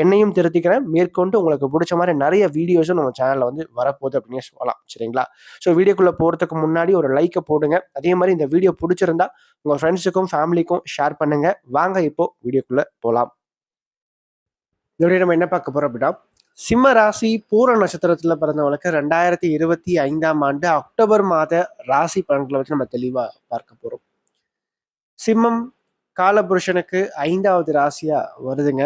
என்னையும் திருத்திக்கிறேன். மேற்கொண்டு உங்களுக்கு பிடிச்ச மாதிரி நிறைய வீடியோஸும் நம்ம சேனலில் வந்து வரப்போகுது அப்படின்னு சொல்லலாம். சரிங்களா? ஸோ வீடியோக்குள்ளே போகிறதுக்கு முன்னாடி ஒரு லைக்கை போடுங்க. அதே மாதிரி இந்த வீடியோ பிடிச்சிருந்தா உங்கள் ஃப்ரெண்ட்ஸுக்கும் ஃபேமிலிக்கும் ஷேர் பண்ணுங்கள் வாங்க இப்போ வீடியோக்குள்ளே போகலாம் இதோடய நம்ம என்ன பார்க்க போகிறோம் அப்படின்னா சிம்ம ராசி பூர நட்சத்திரத்தில் பிறந்தவங்களுக்கு ரெண்டாயிரத்தி இருபத்தி ஐந்தாம் ஆண்டு அக்டோபர் மாத ராசி பலன்களை வச்சு நம்ம தெளிவாக பார்க்க போகிறோம் சிம்மம் காலபுருஷனுக்கு ஐந்தாவது ராசியாக வருதுங்க.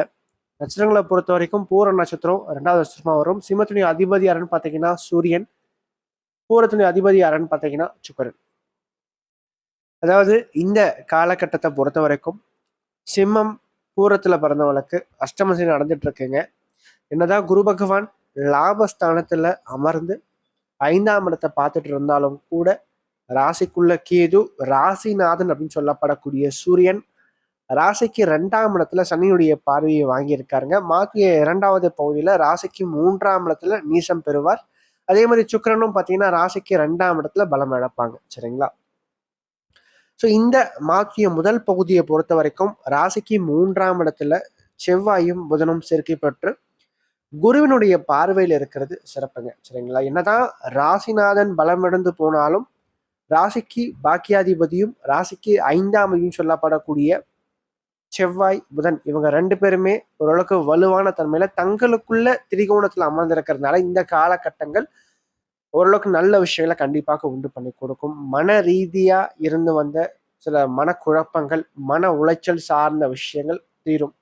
நட்சத்திரங்களை பொறுத்த வரைக்கும் பூர நட்சத்திரம் ரெண்டாவது நட்சத்திரமா வரும். சிம்மத்துடைய அதிபதி யாருன்னு பார்த்தீங்கன்னா சூரியன். பூரத்துடைய அதிபதி யாருன்னு பார்த்தீங்கன்னா சுக்கரன். அதாவது இந்த காலகட்டத்தை பொறுத்த வரைக்கும் சிம்மம் பூரத்தில் பிறந்தவளுக்கு அஷ்டமசி நடந்துட்டு இருக்குங்க என்னதான் குரு பகவான் லாபஸ்தானத்தில் அமர்ந்து ஐந்தாம் இடத்தை பார்த்துட்டு இருந்தாலும் கூட ராசிக்குள்ள கேது ராசிநாதன் அப்படின்னு சொல்லப்படக்கூடிய சூரியன் ராசிக்கு ரெண்டாம் இடத்துல சனியுடைய பார்வையை வாங்கியிருக்காருங்க. மாத்திய இரண்டாவது பகுதியில் ராசிக்கு மூன்றாம் இடத்துல நீசம் பெறுவார். அதே மாதிரி சுக்கரனும் பார்த்தீங்கன்னா ராசிக்கு ரெண்டாம் இடத்துல பலம் இழப்பாங்க. சரிங்களா? ஸோ இந்த மாத்திய முதல் பகுதியை பொறுத்த வரைக்கும் ராசிக்கு மூன்றாம் இடத்துல செவ்வாயும் புதனும் சேர்க்கை பெற்று குருவினுடைய பார்வையில் இருக்கிறது சிறப்புங்க. சரிங்களா? என்னதான் ராசிநாதன் பலமிழந்து போனாலும் ராசிக்கு பாக்கியாதிபதியும் ராசிக்கு ஐந்தாம் சொல்லப்படக்கூடிய செவ்வாய் புதன் இவங்க ரெண்டு பேருமே ஓரளவுக்கு வலுவான தன்மையில தங்களுக்குள்ள திரிகோணத்துல அமர்ந்திருக்கிறதுனால இந்த காலகட்டங்கள் ஓரளவுக்கு நல்ல விஷயங்களை கண்டிப்பாக உண்டு பண்ணி கொடுக்கும். மன ரீதியா இருந்து வந்த சில மனக்குழப்பங்கள் மன உளைச்சல் சார்ந்த விஷயங்கள் தீரும்.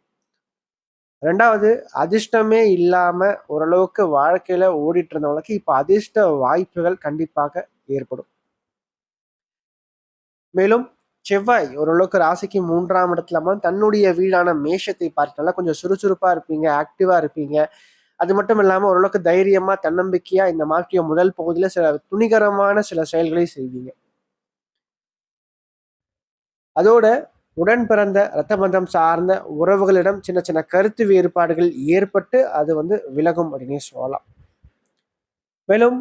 ரெண்டாவது அதிர்ஷ்டமே இல்லாம ஓரளவுக்கு வாழ்க்கையில ஓடிட்டு இருந்தவங்களுக்கு இப்ப அதிர்ஷ்ட வாய்ப்புகள் கண்டிப்பாக ஏற்படும். மேலும் செவ்வாய் ஓரளவுக்கு ராசிக்கு மூன்றாம் இடத்துல தன்னுடைய வீடான மேஷத்தை பார்த்தாலும் கொஞ்சம் சுறுசுறுப்பா இருப்பீங்க ஆக்டிவா இருப்பீங்க. அது மட்டும் இல்லாமல் ஓரளவுக்கு தைரியமா தன்னம்பிக்கையா இந்த மாற்றிய முதல் பகுதியில சில துணிகரமான சில செயல்களை செய்வீங்க. அதோட உடன் பிறந்த இரத்த பந்தம் சார்ந்த உறவுகளிடம் சின்ன சின்ன கருத்து வேறுபாடுகள் ஏற்பட்டு அது வந்து விலகும் அப்படின்னே சொல்லலாம். மேலும்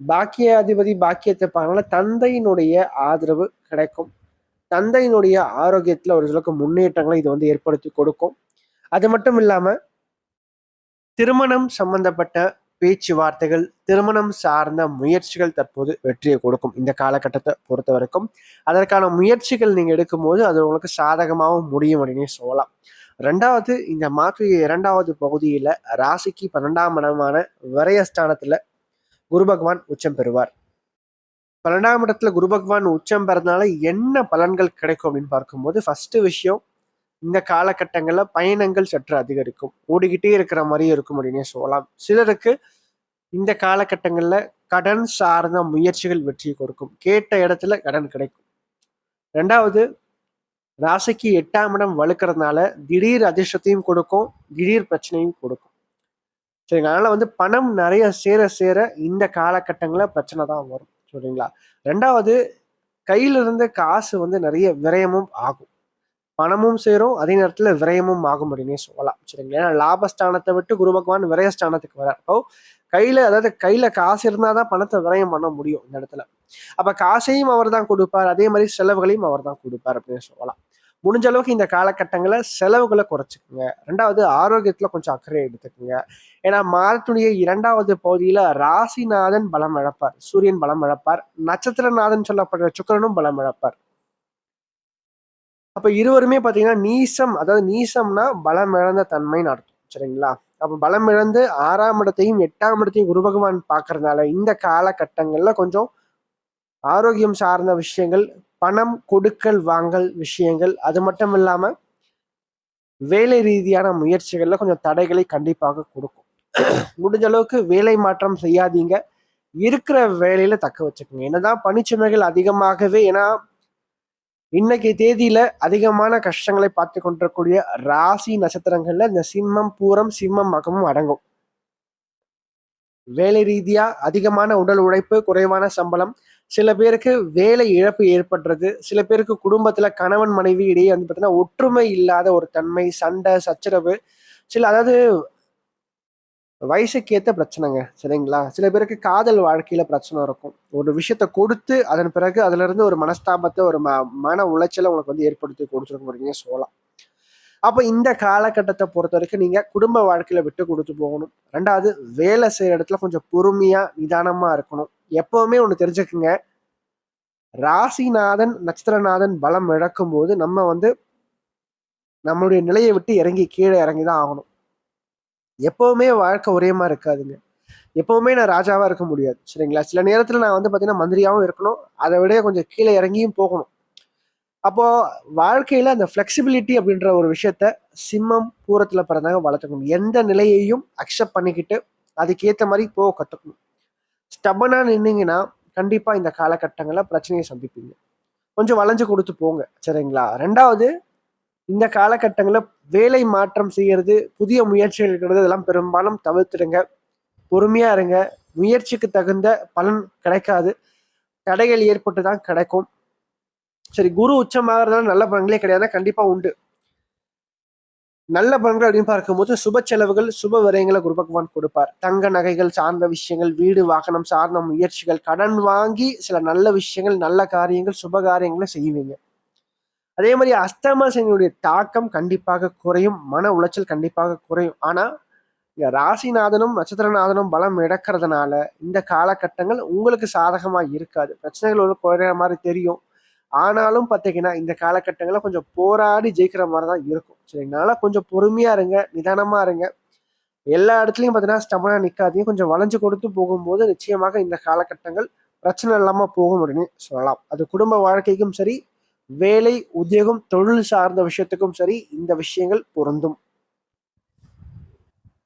பாக்கிய அதிபதி பாக்கியத்தை பார்த்தனால தந்தையினுடைய ஆதரவு கிடைக்கும். தந்தையினுடைய ஆரோக்கியத்தில் ஒரு சிலருக்கு முன்னேற்றங்களை இது வந்து ஏற்படுத்தி கொடுக்கும். அது மட்டும் இல்லாமல் திருமணம் சம்பந்தப்பட்ட பேச்சுவார்த்தைகள் திருமணம் சார்ந்த முயற்சிகள் தற்போது வெற்றியை கொடுக்கும் இந்த காலகட்டத்தை பொறுத்த வரைக்கும். அதற்கான முயற்சிகள் நீங்கள் எடுக்கும்போது அது உங்களுக்கு சாதகமாகவும் முடியும் அப்படின்னு சொல்லலாம். ரெண்டாவது இந்த மாற்று இரண்டாவது பகுதியில் ராசிக்கு பன்னெண்டாம் இடமான விரயஸ்தானத்தில் குரு பகவான் உச்சம் பெறுவார். பன்னெண்டாம் இடத்துல குரு பகவான் உச்சம் பெறதுனால என்ன பலன்கள் கிடைக்கும் அப்படின்னு பார்க்கும்போது ஃபர்ஸ்ட் விஷயம் இந்த காலகட்டங்களில் பயணங்கள் சற்று அதிகரிக்கும். ஓடிக்கிட்டே இருக்கிற மாதிரியே இருக்கும் அப்படின்னே சொல்லலாம். சிலருக்கு இந்த காலகட்டங்களில் கடன் சார்ந்த முயற்சிகள் வெற்றி கொடுக்கும். கேட்ட இடத்துல கடன் கிடைக்கும். ரெண்டாவது ராசிக்கு எட்டாம் இடம் வலுக்கிறதுனால திடீர் அதிர்ஷ்டத்தையும் கொடுக்கும் திடீர் பிரச்சனையும் கொடுக்கும். சரிங்க அதனால வந்து பணம் நிறைய சேர சேர இந்த காலகட்டங்களில் பிரச்சனை தான் வரும். சரிங்களா ரெண்டாவது கையிலிருந்து காசு வந்து நிறைய விரயமும் ஆகும். பணமும் சேரும் அதே நேரத்தில் விரயமும் ஆகும் அப்படின்னே சொல்லலாம். சரிங்களா? ஏன்னா லாபஸ்தானத்தை விட்டு குரு பகவான் விரயஸ்தானத்துக்கு வர அப்போ கையில அதாவது கையில காசு இருந்தாதான் பணத்தை விரயம் பண்ண முடியும் இந்த இடத்துல. அப்ப காசையும் அவர் தான் கொடுப்பார் அதே மாதிரி செலவுகளையும் அவர் தான் கொடுப்பார் அப்படின்னு சொல்லலாம். முடிஞ்ச அளவுக்கு இந்த காலகட்டங்களில் செலவுகளை குறைச்சிக்கோங்க. ரெண்டாவது ஆரோக்கியத்துல கொஞ்சம் அக்கறை எடுத்துக்கோங்க. ஏன்னா மாதத்துடைய இரண்டாவது பகுதியில ராசிநாதன் பலம் இழப்பார். சூரியன் பலம் இழப்பார். நட்சத்திரநாதன் சொல்லப்படுற சுக்கரனும் பலம் இழப்பார். அப்ப இருவருமே பாத்தீங்கன்னா நீசம் அதாவது நீசம்னா பலம் இழந்த தன்மைன்னு அர்த்தம். சரிங்களா? அப்போ பலம் இழந்து ஆறாம் இடத்தையும் எட்டாம் இடத்தையும் குரு பகவான் பாக்குறதுனால இந்த காலகட்டங்கள்ல கொஞ்சம் ஆரோக்கியம் சார்ந்த விஷயங்கள் பணம் கொடுக்கல் வாங்கல் விஷயங்கள் அது மட்டும் இல்லாம வேலை ரீதியான முயற்சிகள்ல கொஞ்சம் தடைகளை கண்டிப்பாக கொடுக்கும். முடிஞ்ச அளவுக்கு வேலை மாற்றம் செய்யாதீங்க. இருக்கிற வேலையில தக்க வச்சுக்கோங்க. என்னதான் பணிச்சுமைகள் அதிகமாகவே ஏன்னா இன்னைக்கு தேதியில அதிகமான கஷ்டங்களை பார்த்து கொண்டிருக்கக்கூடிய ராசி நட்சத்திரங்கள்ல இந்த சிம்மம் பூரம் சிம்மம் மகமும் அடங்கும். வேலை ரீதியா அதிகமான உடல் உழைப்பு குறைவான சம்பளம் சில பேருக்கு வேலை இழப்பு ஏற்படுறது சில பேருக்கு குடும்பத்துல கணவன் மனைவி இடையே வந்து பார்த்தீங்கன்னா ஒற்றுமை இல்லாத ஒரு தன்மை சண்டை சச்சரவு சில அதாவது வயசுக்கு பிரச்சனைங்க சரிங்களா? சில பேருக்கு காதல் வாழ்க்கையில பிரச்சனை இருக்கும். ஒரு விஷயத்த கொடுத்து அதன் பிறகு அதுல இருந்து ஒரு மனஸ்தாபத்தை ஒரு ம மன உளைச்சலை உங்களுக்கு வந்து ஏற்படுத்தி கொடுத்துருக்க முடியுங்க சொல்லலாம். அப்போ இந்த காலகட்டத்தை பொறுத்த வரைக்கும் நீங்க குடும்ப வாழ்க்கையில விட்டு கொடுத்து போகணும். ரெண்டாவது வேலை செய்யற இடத்துல கொஞ்சம் பொறுமையா நிதானமா இருக்கணும். எப்பவுமே ஒன்று தெரிஞ்சுக்குங்க. ராசிநாதன் நட்சத்திரநாதன் பலம் இழக்கும் போது நம்ம வந்து நம்மளுடைய நிலையை விட்டு இறங்கி கீழே இறங்கி தான் ஆகணும். எப்பவுமே வாழ்க்கை ஒரே மாதிரி இருக்காதுங்க. எப்பவுமே நான் ராஜாவாக இருக்க முடியாது சரிங்களா? சில நேரத்தில் நான் வந்து பார்த்தீங்கன்னா மந்திரியாகவும் இருக்கணும். அதை விட கொஞ்சம் கீழே இறங்கியும் போகணும். அப்போது வாழ்க்கையில் அந்த ஃப்ளெக்சிபிலிட்டி அப்படின்ற ஒரு விஷயத்த சிம்மம் பூரத்தில் பிறந்தாங்க வளர்த்துக்கணும். எந்த நிலையையும் அக்செப்ட் பண்ணிக்கிட்டு அதுக்கேற்ற மாதிரி போக கற்றுக்கணும் ஸ்டபனா நின்னீங்கன்னா கண்டிப்பாக இந்த காலகட்டங்களில் பிரச்சனையை சந்திப்பீங்க. கொஞ்சம் வளைஞ்சு கொடுத்து போங்க சரிங்களா? ரெண்டாவது இந்த காலகட்டங்களில் வேலை மாற்றம் செய்கிறது புதிய முயற்சிகள் இருக்கிறது இதெல்லாம் பெரும்பாலும் தவிர்த்துடுங்க. பொறுமையாக இருங்க. முயற்சிக்கு தகுந்த பலன் கிடைக்காது. தடைகள் ஏற்பட்டு தான் கிடைக்கும். சரி குரு உச்சமாகறதுனால நல்ல பலன்களே கிடையாது கண்டிப்பாக உண்டு. நல்ல பலன்கள் அப்படின்னு பார்க்கும்போது சுப செலவுகள் சுப விரயங்களை குரு பகவான் கொடுப்பார். தங்க நகைகள் சார்ந்த விஷயங்கள் வீடு வாகனம் சார்ந்த முயற்சிகள் கடன் வாங்கி சில நல்ல விஷயங்கள் நல்ல காரியங்கள் சுப காரியங்களை செய்வீங்க. அதே மாதிரி அஸ்தம சனியுடைய தாக்கம் கண்டிப்பாக குறையும் மன உளைச்சல் கண்டிப்பாக குறையும். ஆனா இங்க ராசிநாதனும் நட்சத்திரநாதனும் பலம் இழக்கிறதுனால இந்த காலகட்டங்கள் உங்களுக்கு சாதகமா இருக்காது. பிரச்சனைகள் குறையிற மாதிரி தெரியும். ஆனாலும் பார்த்தீங்கன்னா இந்த காலகட்டங்களில் கொஞ்சம் போராடி ஜெயிக்கிற மாதிரி தான் இருக்கும். சரிங்கனால கொஞ்சம் பொறுமையாக இருங்க நிதானமாக இருங்க. எல்லா இடத்துலையும் பார்த்தீங்கன்னா ஸ்டமனா நிற்காதையும் கொஞ்சம் வளைஞ்சு கொடுத்து போகும்போது நிச்சயமாக இந்த காலகட்டங்கள் பிரச்சனை இல்லாமல் போகும் அப்படின்னு சொல்லலாம். அது குடும்ப வாழ்க்கைக்கும் சரி வேலை உத்தியோகம் தொழில் சார்ந்த விஷயத்துக்கும் சரி இந்த விஷயங்கள் பொருந்தும்.